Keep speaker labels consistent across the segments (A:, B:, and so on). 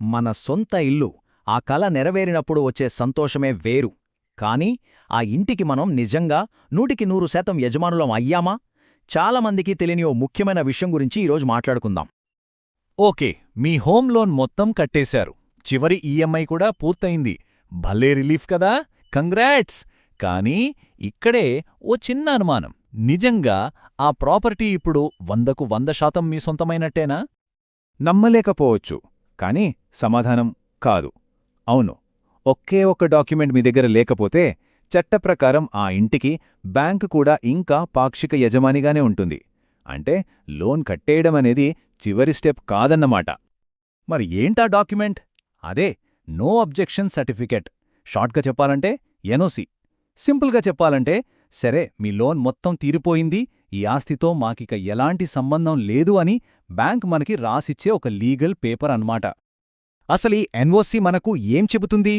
A: మన సొంత ఇల్లు ఆ కల నెరవేరినప్పుడు వచ్చే సంతోషమే వేరు. కానీ ఆ ఇంటికి మనం నిజంగా నూటికి నూరు శాతం యజమానులం అయ్యామా? చాలామందికి తెలియని ఓ ముఖ్యమైన విషయం గురించి ఈరోజు మాట్లాడుకుందాం.
B: ఓకే మీ హోమ్ లోన్ మొత్తం కట్టేశారు. చివరి ఈఎంఐ కూడా పూర్తయింది. భలే రిలీఫ్ కదా! కంగ్రాట్స్! కానీ ఇక్కడే ఓ చిన్న అనుమానం. నిజంగా ఆ ప్రాపర్టీ ఇప్పుడు వందకు వంద శాతం మీ సొంతమైనట్టేనా?
C: నమ్మలేకపోవచ్చు. కానీ సమాధానం కాదు. అవును ఒకే ఒక్క డాక్యుమెంట్ మీ దగ్గర లేకపోతే చట్టప్రకారం ఆ ఇంటికి బ్యాంకు కూడా ఇంకా పాక్షిక యజమానిగానే ఉంటుంది. అంటే లోన్ కట్టేయడం అనేది చివరి స్టెప్ కాదన్నమాట. మరి ఏంటా డాక్యుమెంట్? అదే నో అబ్జెక్షన్ సర్టిఫికెట్. షార్ట్గా చెప్పాలంటే ఎన్ఓసి. సింపుల్గా చెప్పాలంటే సరే మీ లోన్ మొత్తం తీరిపోయింది ఈ ఆస్తితో మాకిక ఎలాంటి సంబంధం లేదు అని బ్యాంక్ మనకి రాసిచ్చే ఒక లీగల్ పేపర్ అన్నమాట.
B: ఈ ఎన్ఓసి మనకు ఏం చెబుతుంది?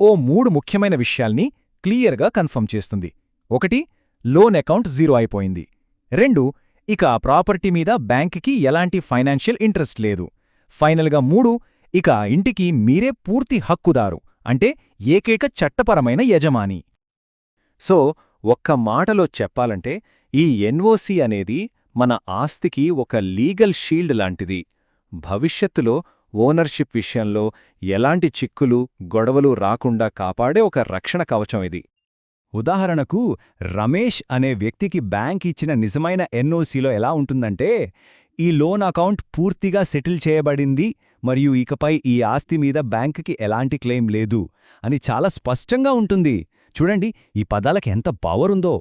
B: ఓ మూడు ముఖ్యమైన విషయాల్ని క్లియర్గా కన్ఫర్మ్ చేస్తుంది. ఒకటి లోన్ అకౌంట్ జీరో అయిపోయింది. రెండు ఇక ఆ ప్రాపర్టీ మీద బ్యాంక్కి ఎలాంటి ఫైనాన్షియల్ ఇంట్రెస్ట్ లేదు. ఫైనల్గా మూడు ఇక ఆ ఇంటికి మీరే పూర్తి హక్కుదారు అంటే ఏకైక చట్టపరమైన యజమాని.
C: సో ఒక్క మాటలో చెప్పాలంటే ఈ ఎన్ఓసి అనేది మన ఆస్తికి ఒక లీగల్ షీల్డ్ లాంటిది. భవిష్యత్తులో ఓనర్షిప్ విషయంలో ఎలాంటి చిక్కులు గొడవలు రాకుండా కాపాడే ఒక రక్షణ కవచం ఇది.
A: ఉదాహరణకు రమేష్ అనే వ్యక్తికి బ్యాంక్ ఇచ్చిన నిజమైన ఎన్ఓసీలో ఎలా ఉంటుందంటే ఈ లోన్ అకౌంట్ పూర్తిగా సెటిల్ చేయబడింది మరియు ఇకపై ఈ ఆస్తి మీద బ్యాంకుకి ఎలాంటి క్లెయిమ్ లేదు అని చాలా స్పష్టంగా ఉంటుంది. చూడండి ఈ పదాలకి ఎంత పవర్ ఉందో.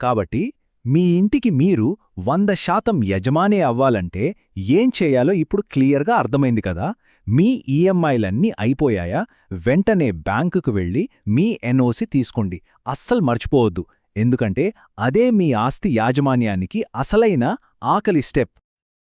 A: కాబట్టి మీ ఇంటికి మీరు వంద శాతం యజమానే అవ్వాలంటే ఏం చేయాలో ఇప్పుడు క్లియర్గా అర్థమైంది కదా. మీ ఈఎంఐలన్నీ అయిపోయాయా? వెంటనే బ్యాంకుకు వెళ్ళి మీ ఎన్ఓసి తీసుకోండి. అస్సలు మర్చిపోవద్దు. ఎందుకంటే అదే మీ ఆస్తి యాజమాన్యానికి అసలైన ఆకలి స్టెప్